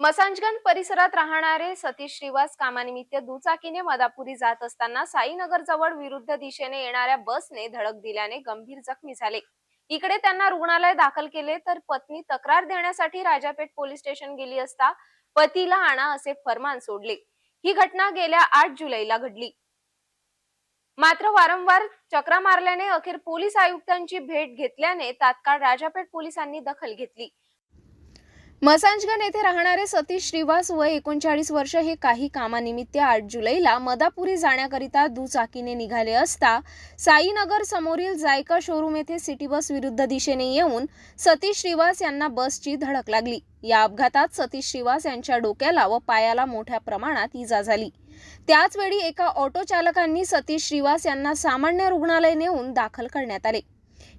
मसांजगंज परिसरात राहणारे सतीश श्रीवास कामानिमित्त दुचाकीने मदापुरी जात असताना साईनगर जवळ विरुद्ध दिशेने येणाऱ्या बसने धडक दिल्याने गंभीर जखमी झाले. इकडे त्यांना रुग्णालय दाखल केले तर पत्नी तक्रार देण्यासाठी राजापेठ पोलीस स्टेशन गेली असता पतीला आणा असे फरमान सोडले. ही घटना गेल्या आठ जुलैला घडली. मात्र वारंवार चक्रा मारल्याने अखेर पोलीस आयुक्तांची भेट घेतल्याने तात्काळ राजापेठ पोलिसांनी दखल घेतली. मसांजगण येथे राहणारे सतीश श्रीवास वय एकोणचाळीस वर्ष हे काही कामानिमित्त आठ जुलैला मदापुरी जाण्याकरिता दुचाकीने निघाले असता साईनगर समोरील जायका शोरूम येथे सिटी बस विरुद्ध दिशेने येऊन सतीश श्रीवास यांना बसची धडक लागली. या अपघातात सतीश श्रीवास यांच्या डोक्याला व पायाला मोठ्या प्रमाणात इजा झाली. त्याचवेळी एका ऑटो चालकांनी सतीश श्रीवास यांना सामान्य रुग्णालय नेऊन दाखल करण्यात आले.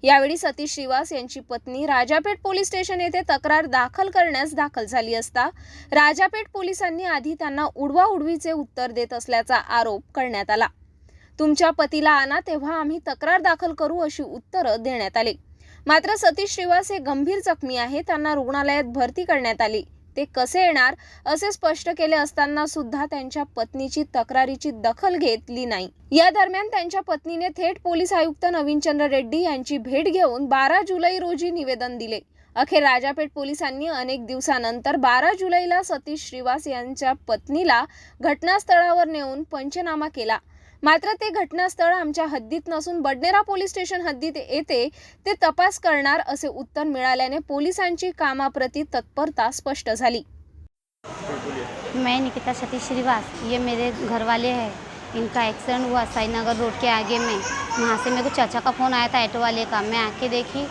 यावेळी सतीश श्रीवास यांची पत्नी राजापेठ पोलीस स्टेशन येथे तक्रार दाखल करण्यास दाखल झाली असता राजापेठ पोलिसांनी आधी त्यांना उडवा उडवीचे उत्तर देत असल्याचा आरोप करण्यात आला. तुमच्या पतीला आणा तेव्हा आम्ही तक्रार दाखल करू अशी उत्तरं देण्यात आली. मात्र सतीश श्रीवास हे गंभीर जखमी आहे त्यांना रुग्णालयात भरती करण्यात आली. ते कसे येणार असे स्पष्ट केले असताना सुद्धा त्यांच्या पत्नीची तक्रारीची दखल घेतली नाही. या दरम्यान त्यांच्या पत्नीने थेट पोलीस आयुक्त नवीनचंद्र रेड्डी यांची भेट घेऊन बारा जुलै रोजी निवेदन दिले. अखेर राजापेठ पोलिसांनी अनेक दिवसानंतर बारा जुलैला सतीश श्रीवास यांच्या पत्नीला घटनास्थळावर नेऊन पंचनामा केला. मात्र ते घटनास्थळ आमच्या हद्दीत नसून बडनेरा पोलीस स्टेशन हद्दीत येते ते तपास करणार असे उत्तर मिळाल्याने पोलिसांची कामाप्रती तत्परता स्पष्ट झाली. मैं निकिता सतीश श्रीवास ये मेरे घर वाले हैं। इनका एक्सीडेंट हुआ साईनगर रोड के आगे में। वहाँ से मेरे को चाचा का फ़ोन आया था ऑटो वाले का। मैं आके देखी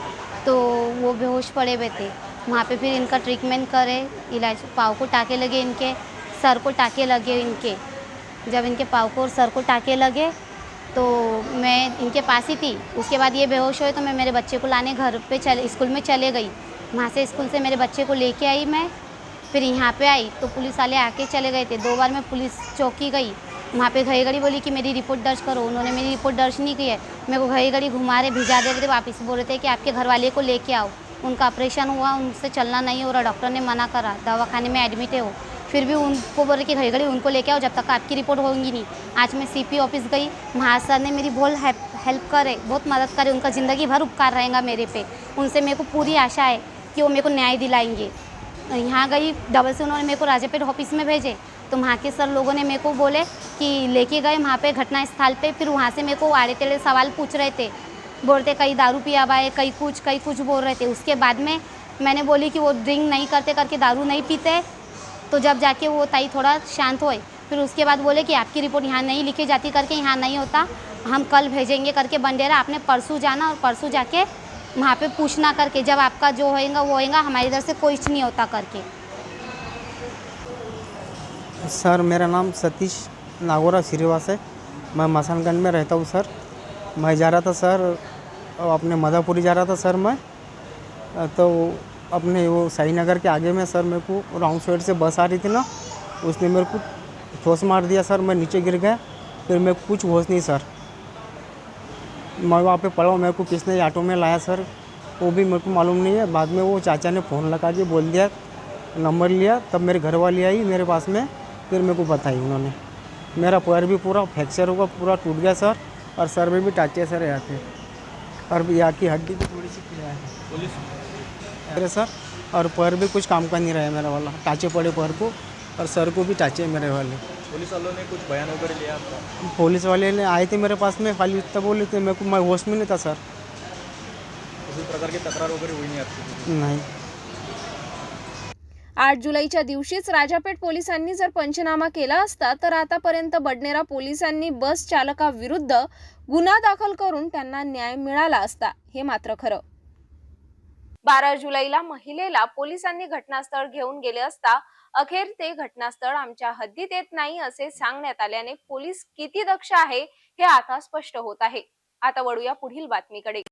तो वो बेहोश पड़े हुए थे। वहाँ पे फिर इनका ट्रीटमेंट करे इलाज पाँव को टाके लगे इनके सर को टाके लगे इनके। जब इनके पाँव को और सर को टाके लगे तो मैं इनके पास ही थी। उसके बाद ये बेहोश हुए तो मैं मेरे बच्चे को लाने घर पे चले, स्कूल में चले गई। वहाँ से स्कूल से मेरे बच्चे को लेके आई मैं, फिर यहाँ पे आई। तो पुलिस वाले आके चले गए थे। दो बार मैं पुलिस चौकी गई। वहाँ पे घड़ी घड़ी बोली कि मेरी रिपोर्ट दर्ज करो। उन्होंने मेरी रिपोर्ट दर्ज नहीं की है। मेरे को घड़ी घड़ी घुमा रहे भिजा दे रहे थे वापस। बोल रहे थे कि आपके घर वाले को लेके आओ। उनका ऑपरेशन हुआ, उनसे चलना नहीं हो रहा। डॉक्टर ने मना करा। दवाखाने में एडमिट है वो। फिर भी उनको बोल रहे कि घड़ी घड़ी उनको लेके आओ, जब तक आपकी रिपोर्ट होगी नहीं। आज मैं सीपी ऑफ़िस गई, वहाँ सर ने मेरी बहुत हेल्प करे, बहुत मदद करे, उनका ज़िंदगी भर उपकार रहेगा मेरे पे। उनसे मेरे को पूरी आशा है कि वो मेरे को न्याय दिलाएँगे। यहाँ गई डबल से उन्होंने मेरे को राजापेट ऑफ़िस में भेजे तो वहाँ के सर लोगों ने मेरे को बोले कि लेके गए वहाँ पे घटना स्थल पे, फिर वहाँ से मेरे को आड़े तेड़े सवाल पूछ रहे थे। बोलते कई दारू पिया हुआ है, कहीं कुछ कई कुछ बोल रहे थे। उसके बाद में मैंने बोली कि वो ड्रिंक नहीं करते, करके दारू नहीं पीते। तो जब जाके वो ताई थोड़ा शांत हुए, फिर उसके बाद बोले कि आपकी रिपोर्ट यहाँ नहीं लिखी जाती, करके यहाँ नहीं होता। हम कल भेजेंगे करके बंडेरा, आपने परसों जाना और परसों जाके वहाँ पे पूछना करके, जब आपका जो होएगा, वो होएगा, हमारी इधर से कुछ नहीं होता करके। सर, मेरा नाम सतीश नागोरा श्रीवास है। मैं मसानगंज में रहता हूँ, सर। मैं जा रहा था, सर, अपने मधापुरी जा रहा था, सर मैं। तो अपने वो साईनगर के आगे में सर मेरे को राउंड साइड से बस आ रही थी ना, उसने मेरे को ठोस मार दिया सर, मैं नीचे गिर गया, फिर को कुछ होश नहीं सर। मैं वहाँ पे पड़ा मेरे को किसने ऑटो में लाया सर, वो भी मेरे को मालूम नहीं है। बाद में वो चाचा ने फ़ोन लगा के बोल दिया, नंबर लिया, तब मेरे घर वाली आई मेरे पास में, फिर मेरे को बताई उन्होंने। मेरा पैर भी पूरा फ्रैक्चर हुआ, पूरा टूट गया सर, और सर में भी टाचे सर यहाँ पे और यहाँ की हड्डी भी थोड़ी सी खुला है। अरे सर और पैर भी कुछ काम का नहीं रहा है मेरा वाला। टाचे पड़े पैर को और सर को भी टाचे मेरे वाले। पुलिस वालों ने कुछ बयान वगैरह लिया आपका? पुलिस वाले ने आए थे मेरे पास में खाली इतना बोले थे मेरे को मैं होश में नहीं था सर। किसी प्रकार की तक्रार वगैरह हुई नहीं आपकी? नहीं। आठ जुलैच्या दिवशीच राजापेठ पोलिसांनी जर पंचनामा केला असता तर आतापर्यंत बडनेरा पोलिसांनी बस चालकाविरुद्ध गुन्हा दाखल करून त्यांना न्याय मिळाला असता हे मात्र खरं. बारा जुलैला महिलेला पोलिसांनी घटनास्थळ घेऊन गेले असता अखेर ते घटनास्थळ आमच्या हद्दीत येत नाही असे सांगण्यात आल्याने पोलीस किती दक्ष आहे हे आता स्पष्ट होत आहे. आता वळूया पुढील बातमीकडे.